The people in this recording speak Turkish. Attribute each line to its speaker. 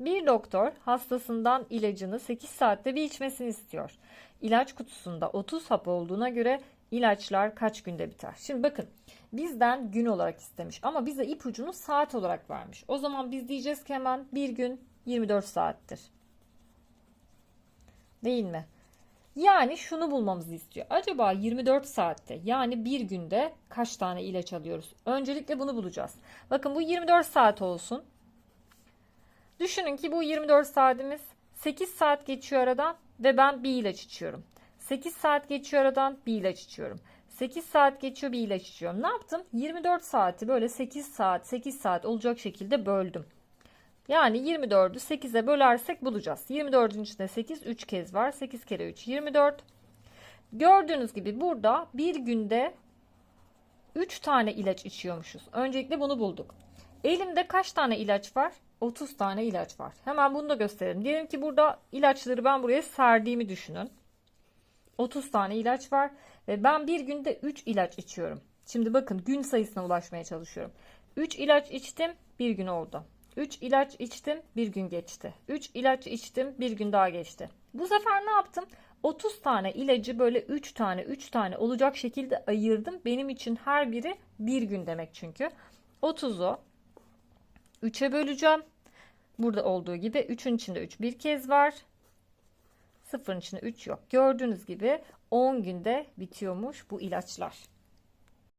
Speaker 1: Bir doktor hastasından ilacını 8 saatte bir içmesini istiyor. İlaç kutusunda 30 hap olduğuna göre ilaçlar kaç günde biter? Şimdi bakın bizden gün olarak istemiş ama bize ipucunu saat olarak vermiş. O zaman biz diyeceğiz ki hemen bir gün 24 saattir. Değil mi? Yani şunu bulmamızı istiyor. Acaba 24 saatte yani bir günde kaç tane ilaç alıyoruz? Öncelikle bunu bulacağız. Bakın bu 24 saat olsun. Düşünün ki bu 24 saatimiz 8 saat geçiyor aradan ve ben bir ilaç içiyorum. 8 saat geçiyor aradan bir ilaç içiyorum. 8 saat geçiyor bir ilaç içiyorum. Ne yaptım? 24 saati böyle 8 saat 8 saat olacak şekilde böldüm. Yani 24'ü 8'e bölersek bulacağız. 24'ün içinde 8 3 kez var. 8 kere 3 24. Gördüğünüz gibi burada bir günde 3 tane ilaç içiyormuşuz. Öncelikle bunu bulduk. Elimde kaç tane ilaç var? 30 tane ilaç var. Hemen bunu da gösterelim. Diyelim ki burada ilaçları ben buraya serdiğimi düşünün. 30 tane ilaç var ve ben bir günde 3 ilaç içiyorum. Şimdi bakın gün sayısına ulaşmaya çalışıyorum. 3 ilaç içtim, bir gün oldu. 3 ilaç içtim, bir gün geçti. 3 ilaç içtim, bir gün daha geçti. Bu sefer ne yaptım? 30 tane ilacı böyle 3 tane 3 tane olacak şekilde ayırdım. Benim için her biri bir gün demek çünkü. 30'u 3'e böleceğim. Burada olduğu gibi 3'ün içinde 3 bir kez var. 0'ın içinde 3 yok. Gördüğünüz gibi 10 günde bitiyormuş bu ilaçlar.